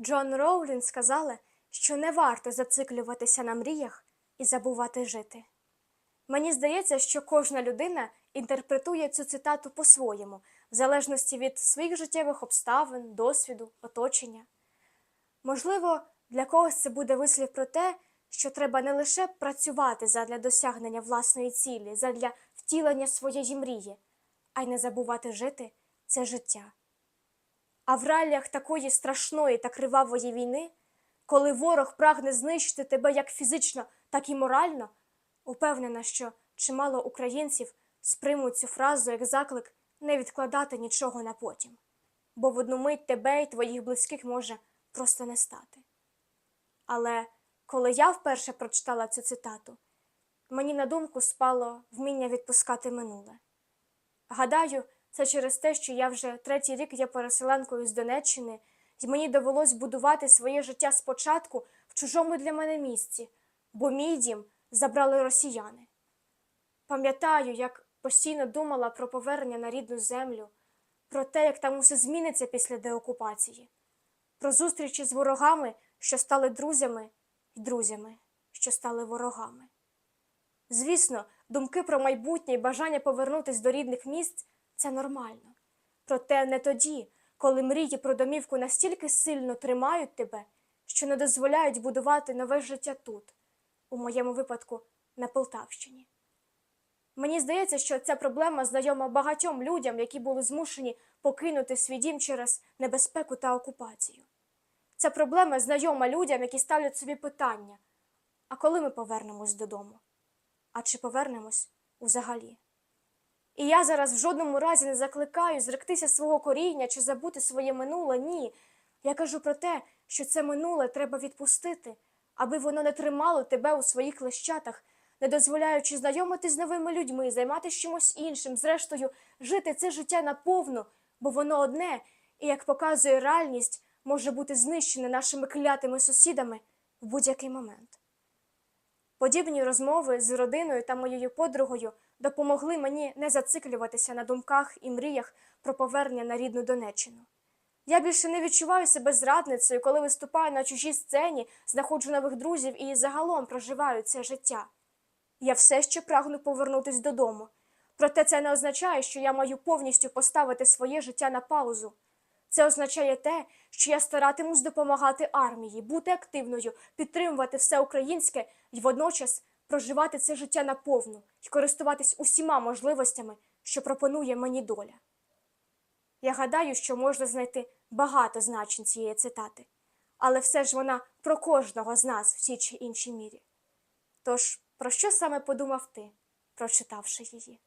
Джон Роулін сказала, що не варто зациклюватися на мріях і забувати жити. Мені здається, що кожна людина інтерпретує цю цитату по-своєму, в залежності від своїх життєвих обставин, досвіду, оточення. Можливо, для когось це буде вислів про те, що треба не лише працювати задля досягнення власної цілі, задля втілення своєї мрії, а й не забувати жити це життя. А в реаліях такої страшної та кривавої війни, коли ворог прагне знищити тебе як фізично, так і морально, упевнена, що чимало українців сприймуть цю фразу як заклик не відкладати нічого на потім, бо в одну мить тебе і твоїх близьких може просто не стати. Але коли я вперше прочитала цю цитату, мені на думку спало вміння відпускати минуле. Гадаю, це через те, що я вже третій рік є переселенкою з Донеччини, і мені довелось будувати своє життя спочатку в чужому для мене місці, бо мій дім забрали росіяни. Пам'ятаю, як постійно думала про повернення на рідну землю, про те, як там усе зміниться після деокупації, про зустрічі з ворогами, що стали друзями, і друзями, що стали ворогами. Звісно, думки про майбутнє і бажання повернутися до рідних місць це нормально. Проте не тоді, коли мрії про домівку настільки сильно тримають тебе, що не дозволяють будувати нове життя тут, у моєму випадку на Полтавщині. Мені здається, що ця проблема знайома багатьом людям, які були змушені покинути свій дім через небезпеку та окупацію. Ця проблема знайома людям, які ставлять собі питання: а коли ми повернемось додому? А чи повернемось взагалі? І я зараз в жодному разі не закликаю зректися свого коріння чи забути своє минуле. Ні. Я кажу про те, що це минуле треба відпустити, аби воно не тримало тебе у своїх лещатах, не дозволяючи знайомитись з новими людьми, займатися чимось іншим, зрештою, жити це життя наповну, бо воно одне, і, як показує реальність, може бути знищене нашими клятими сусідами в будь-який момент. Подібні розмови з родиною та моєю подругою допомогли мені не зациклюватися на думках і мріях про повернення на рідну Донеччину. Я більше не відчуваю себе зрадницею, коли виступаю на чужій сцені, знаходжу нових друзів і загалом проживаю це життя. Я все ще прагну повернутися додому. Проте це не означає, що я маю повністю поставити своє життя на паузу. Це означає те, що я старатимусь допомагати армії, бути активною, підтримувати все українське і водночас проживати це життя наповну і користуватись усіма можливостями, що пропонує мені доля. Я гадаю, що можна знайти багато значень цієї цитати, але все ж вона про кожного з нас в тій чи іншій мірі. Тож, про що саме подумав ти, прочитавши її?